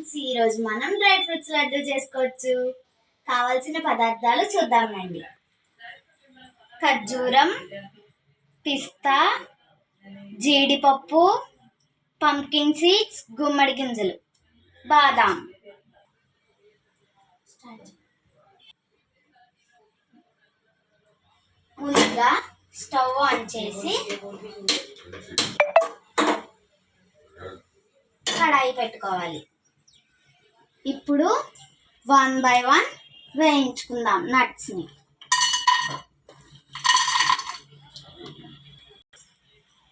Friends ఈరోజు మనం dry fruits laddu చేసుకోవచ్చు. కావాల్సిన పదార్థాలు చూద్దామండి. ఖర్జూరం పిస్తా జీడిపప్పు పంకిన్ సీడ్స్ గుమ్మడి గింజలు బాదాం. ముందుగా స్టవ్ ఆన్ చేసి కడాయి పెట్టుకోవాలి. ఇప్పుడు వన్ బై వన్ వేయించుకుందాం నట్స్ని.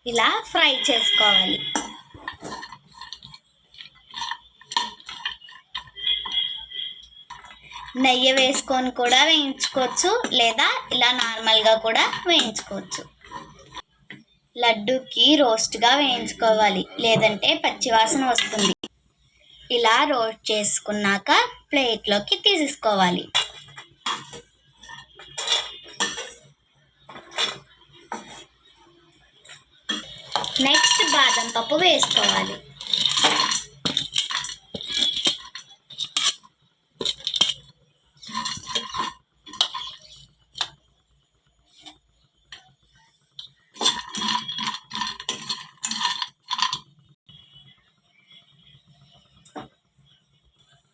ఇలా ఫ్రై చేసుకోవాలి. నెయ్యి వేసుకొని కూడా వేయించుకోవచ్చు లేదా ఇలా నార్మల్గా కూడా వేయించుకోవచ్చు. లడ్డూకి రోస్ట్గా వేయించుకోవాలి లేదంటే పచ్చివాసన వస్తుంది. ఇలా రోస్ట్ చేసుకున్నాక ప్లేట్లోకి తీసుకోవాలి నెక్స్ట్ బాదం పప్పు వేసుకోవాలి.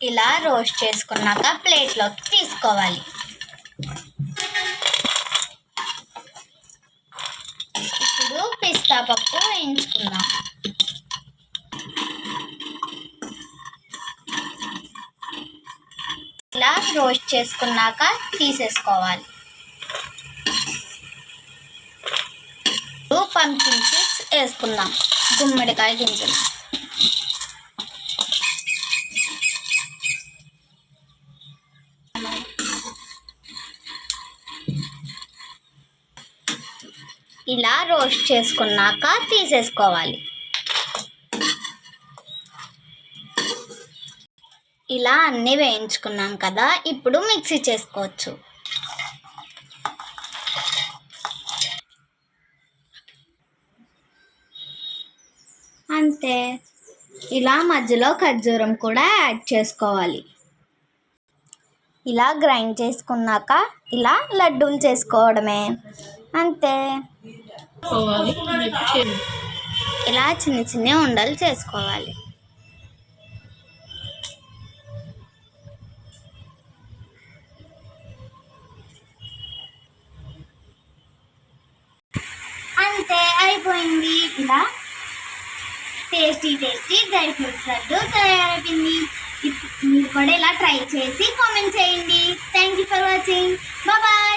ఇలా రోస్ట్ చేసుకున్నాక ప్లేట్లోకి తీసుకోవాలి. ఇప్పుడు పిస్తా పప్పు వేయించుకుందాం. ఇలా రోస్ట్ చేసుకున్నాక తీసేసుకోవాలి. పంకిన్ సీడ్స్ వేసుకుందాం. గుమ్మడికాయ గింజలు. ఇలా రోస్ట్ చేసుకున్నాక తీసేసుకోవాలి. ఇలా అన్నీ వేయించుకున్నాం కదా ఇప్పుడు మిక్సీ చేసుకోవచ్చు. అంతే. ఇలా మధ్యలో ఖర్జూరం కూడా యాడ్ చేసుకోవాలి. ఇలా గ్రైండ్ చేసుకున్నాక ఇలా లడ్డూలు చేసుకోవడమే. అంతే. ఇలా చిన్న చిన్న ఉండలు చేసుకోవాలి. అంతే అయిపోయింది. ఇలా tasty tasty dry fruits laddu తయారైపోయింది. మీరు కూడా ఇలా ట్రై చేసి కామెంట్ చేయండి. Thank you for watching bye